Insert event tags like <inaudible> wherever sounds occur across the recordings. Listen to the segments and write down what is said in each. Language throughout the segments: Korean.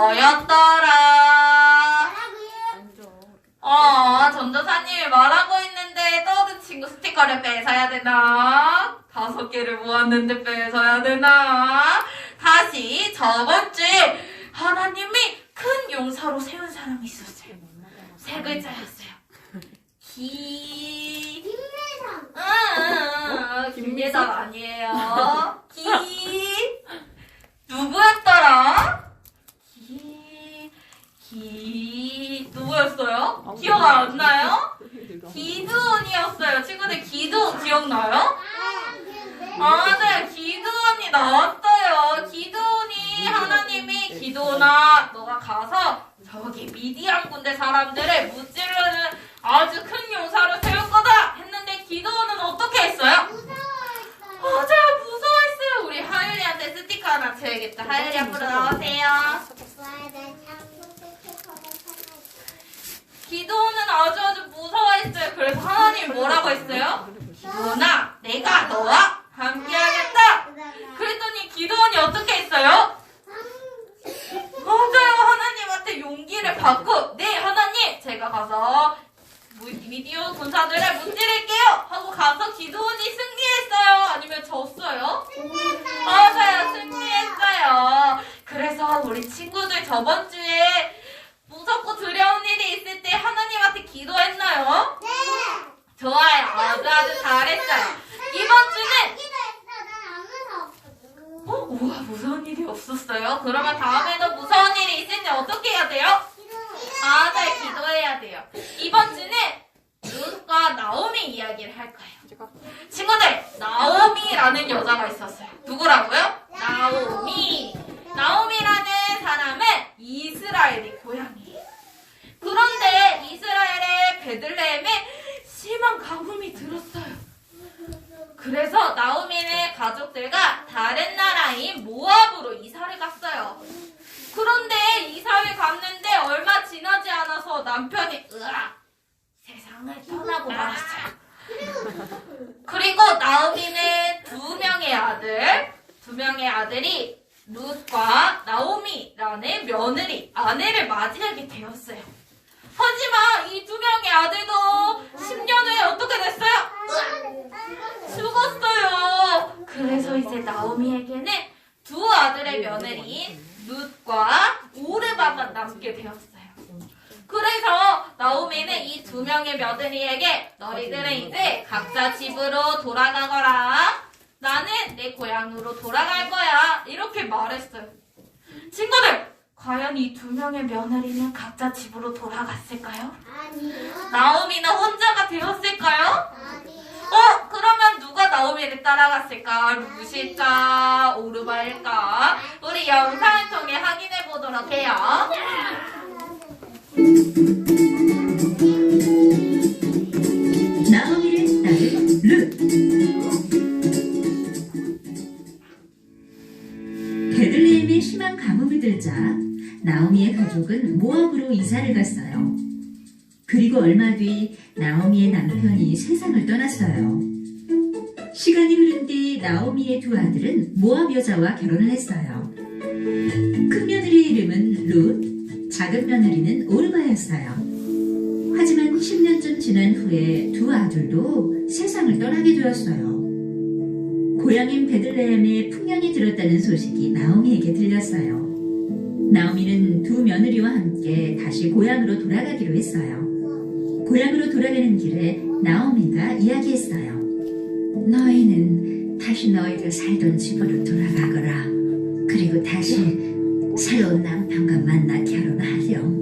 뭐였더라? 어, 전도사님이 말하고 있는데 떠든 친구 스티커를 뺏어야 되나? 다섯 개를 모았는데 뺏어야 되나? 다시 저번 주에 하나님이 큰 용사로 세운 사람이 있었어요. 세 글자였어요. 기... 응, 응, 응, 김예상 아니에요. 기... <laughs> 누구였더라? 기... 기... 누구였어요? 기억 안 나요? 기드온이었어요. 친구들 기드온 기억나요? 맞아요. 기드온이 나왔어요. 기드온이 하나님이 기드온아 너가 가서 저기 미디안 군대 사람들을 무찌르는 아주 큰 용사로 세울 거다 했는데 기드온은 어떻게 했어요? 맞아요. 무서워했어요. 우리 하율이한테 스티커 하나 줘야겠다. 하율이 앞으로 나오세요. 기도는 아주 아주 무서워했어요. 그래서 하나님 뭐라고 했어요? 기도나 내가 너와 함께하겠다. 그랬더니 기도원이 어떻게 했어요? 맞아요. 하나님한테 용기를 받고 네 하나님 제가 가서 무- 미디어 군사들을 문지를게요 하고 가서 기도원이 승리했어요. 아니면 졌어요? 맞아요. 승리했어요. 그래서 우리 친구들 저번 주에 무섭고 두려운 일이 있을 때 하나님한테 기도했나요? 좋아요. 아주 아주 잘했어요. 이번 주는 어? 우와 무서운 일이 없었어요? 그러면 다음에도 무서운 일이 있을 때 어떻게 해야 돼요? 맞아요. 기도해야 돼요. 이번 주는 룻과 나오미 이야기를 할 거예요. 친구들, 나오미라는 여자가 있었어요. 누구라고요? 나오미. 나오미라는 사람은 이스라엘의 고향이에요. 그런데 이스라엘의 베들레헴에 심한 가뭄이 들었어요. 그래서 나오미는 가족들과 다른 나라인 모압으로 이사를 갔어요. 그런데 이사를 갔는데 얼마 지나지 않아서 남편이 으악 세상을 떠나고 말았어요. 그리고 나오미는 두 명의 아들, 두 명의 아들이 룻과 나오미라는 며느리, 아내를 맞이하게 되었어요. 하지만 이 두 명의 아들도 10년 후에 어떻게 됐어요? 죽었어요. 나오미에게는 두 아들의 며느리인 룻과 오르바가 남게 되었어요. 그래서 나오미는 이 두 명의 며느리에게 너희들은 이제 각자 집으로 돌아가거라. 나는 내 고향으로 돌아갈 거야. 이렇게 말했어요. 친구들, 과연 이 두 명의 며느리는 각자 집으로 돌아갔을까요? 나오미는 혼자가 되었을까요? 어? 그러면 누가 나오미를 따라갔을까? 루시일까? 오르바일까? 우리 영상을 통해 확인해 보도록 해요. 시간이 흐른 뒤 나오미의 두 아들은 모압 여자와 결혼을 했어요. 큰 며느리의 이름은 룻, 작은 며느리는 오르바였어요. 하지만 10년 쯤 지난 후에 두 아들도 세상을 떠나게 되었어요. 고향인 베들레헴에 풍년이 들었다는 소식이 나오미에게 들렸어요. 나오미는 두 며느리와 함께 다시 고향으로 돌아가기로 했어요. 고향으로 돌아가는 길에 나오미가 이야기했어요. 너희는 다시 너희들 살던 집으로 돌아가거라. 그리고 다시 새로운 남편과 만나 결혼하렴.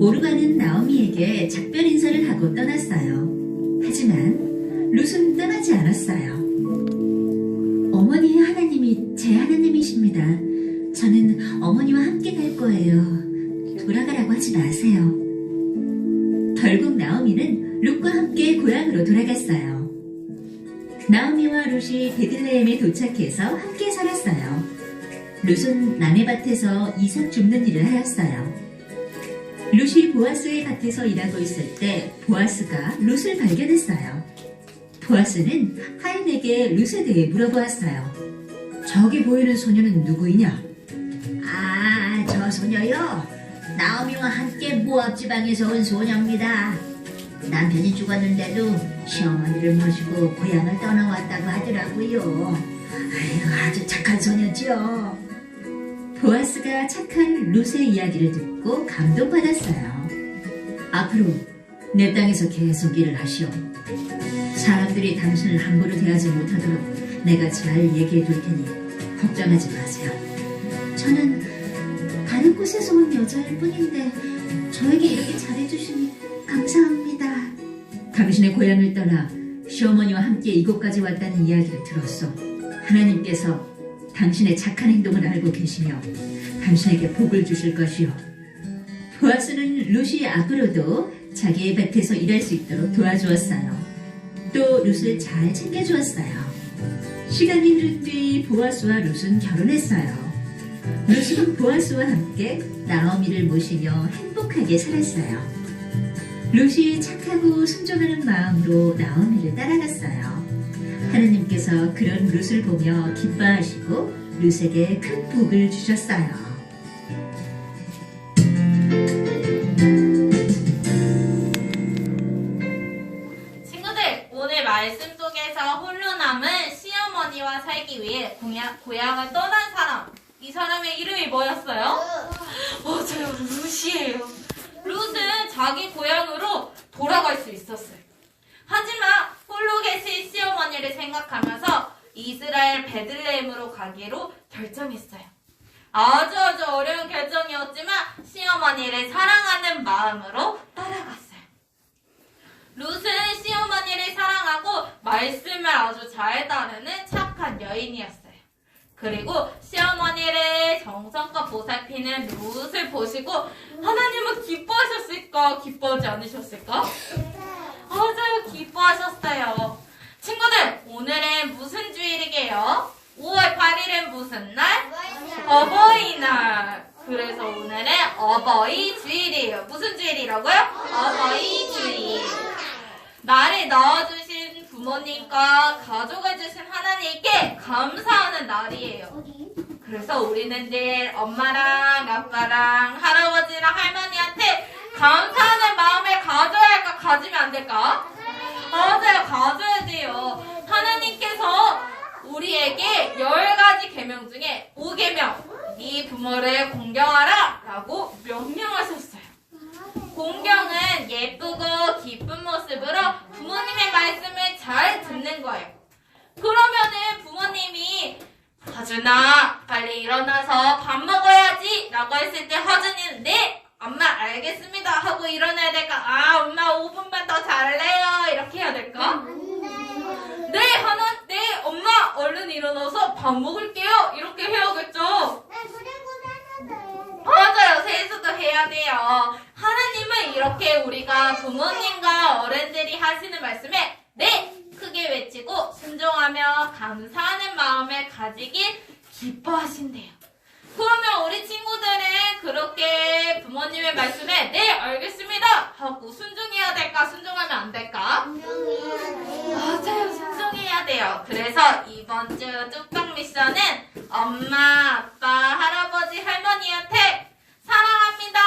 오르가는 나오미에게 작별 인사를 하고 떠났어요. 하지만 룻은 떠나지 않았어요. 어머니 하나님이 제 하나님이십니다. 저는 어머니와 함께 갈 거예요. 돌아가라고 하지 마세요. 나오미와 룻이 베들레헴에 도착해서 함께 살았어요. 룻은 남의 밭에서 이삭 줍는 일을 하였어요. 룻이 보아스의 밭에서 일하고 있을 때 보아스가 룻을 발견했어요. 보아스는 하인에게 룻에 대해 물어보았어요. 저기 보이는 소녀는 누구이냐? 아, 저 소녀요? 나오미와 함께 모압 지방에서 온 소녀입니다. 남편이 죽었는데도 시어머니를 모시고 고향을 떠나왔다고 하더라고요. 아유, 아주 착한 소녀죠. 보아스가 착한 룻의 이야기를 듣고 감동받았어요. 앞으로 내 땅에서 계속 일을 하시오. 사람들이 당신을 함부로 대하지 못하도록 내가 잘 얘기해 둘 테니 걱정하지 마세요. 저는 다른 곳에서 온 여자일 뿐인데 저에게 이렇게 잘해주시니 감사합니다. 당신의 고향을 떠나 시어머니와 함께 이곳까지 왔다는 이야기를 들었어. 하나님께서 당신의 착한 행동을 알고 계시며 당신에게 복을 주실 것이요. 보아스는 루시 앞으로도 자기의 밭에서 일할 수 있도록 도와주었어요. 또 룻을 잘 챙겨주었어요. 시간이 흐른 뒤 보아스와 룻은 결혼했어요. 룻은 보아스와 함께 나오미를 모시며 행복하게 살았어요. 룻이 착하고 순종하는 마음으로 나오미를 따라갔어요. 하나님께서 그런 룻을 보며 기뻐하시고 룻에게 큰 복을 주셨어요. 친구들, 오늘 말씀 속에서 홀로 남은 시어머니와 살기 위해 고향, 고향을 떠난 사람. 이 사람의 이름이 뭐였어요? 맞아요, 룻이에요. 룻은 자기 고향으로 돌아갈 수 있었어요. 하지만 홀로 계신 시어머니를 생각하면서 이스라엘 베들레헴으로 가기로 결정했어요. 아주 아주 어려운 결정이었지만 시어머니를 사랑하는 마음으로 따라갔어요. 룻은 시어머니를 사랑하고 말씀을 아주 잘 따르는 착한 여인이었어요. 그리고 시어머니를 정성껏 보살피는 룻을 보시고 하나님은 기뻐하셨을까? 기뻐하지 않으셨을까? 맞아요, 기뻐하셨어요. 친구들, 오늘은 무슨 주일이게요? 5월 8일은 무슨 날? 어버이날. 그래서 오늘은 어버이 주일이에요. 무슨 주일이라고요? 어버이 주일. 나를 낳아주신 부모님과 가족을 주신 하나님께 감사하는 날이에요. 그래서 우리는 늘 엄마랑 아빠랑 할아버지랑 할머니한테 감사하는 마음을 가져야 할까 가지면 안 될까? 맞아요 가져야 돼요 하나님께서 우리에게 열 가지 계명 중에 5계명 이 부모를 공경하라 라고 명령하셨어요 공경은 예쁘고 기쁜 모습으로 부모님의 말씀을 잘 듣는 거예요 그러면은 부모님이 하준아 빨리 일어나서 밥 먹어야지 라고 했을 때 하준이는 네 엄마 알겠습니다 하고 일어나야 될까? 아 엄마 5분만 더 잘래요. 이렇게 해야 될까? 네 하나 네 엄마 얼른 일어나서 밥 먹을게요. 이렇게 해야겠죠? 맞아요. 세수도 해야 돼요. 하나님은 이렇게 우리가 부모님과 어른들이 하시는 말씀에 네 크게 외치고 순종하며 감사하는 마음을 가지길 기뻐하신대요. 우리 친구들은 그렇게 부모님의 말씀에 네 알겠습니다 하고 순종해야 될까 순종하면 안 될까? 맞아요 순종해야 돼요. 그래서 이번 주 뚝딱 미션은 엄마 아빠 할아버지 할머니한테 사랑합니다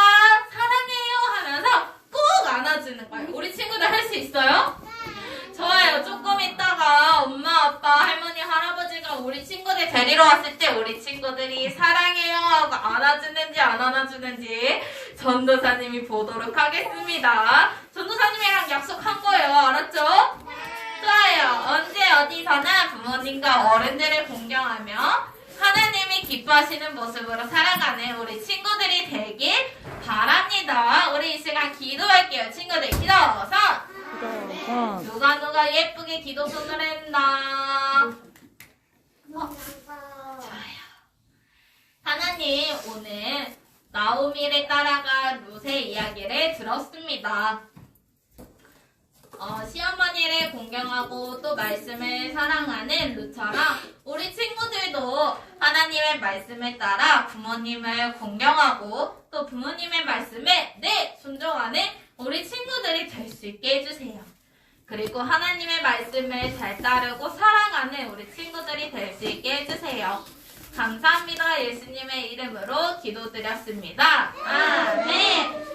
사랑해요 하면서 꼭 안아주는 거예요. 우리 친구들 할 수 있어요? 좋아요. 조금 있다가 엄마, 아빠, 할머니, 할아버지가 우리 친구들 데리러 왔을 때 우리 친구들이 사랑해요 하고 안아주는지 안 안아주는지 전도사님이 보도록 하겠습니다. 전도사님이랑 약속한 거예요. 알았죠? 좋아요. 언제 어디서나 부모님과 어른들을 공경하며 하나님이 기뻐하시는 모습으로 살아가는 우리 친구들이 되길 바랍니다. 우리 이 시간 기도할게요. 친구들 기도서 누가 누가 예쁘게 기도son을 했나? 어, 좋아요. 하나님 오늘 나오미를 따라간 룻의 이야기를 들었습니다. 어, 시어머니를 공경하고 또 말씀을 사랑하는 루처럼 우리 친구들도 하나님의 말씀을 따라 부모님을 공경하고 또 부모님의 말씀에 네 순종하는 우리 친구들이 될 수 있게 해주세요. 그리고 하나님의 말씀을 잘 따르고 사랑하는 우리 친구들이 될 수 있게 해주세요. 감사합니다. 예수님의 이름으로 기도드렸습니다. 아멘.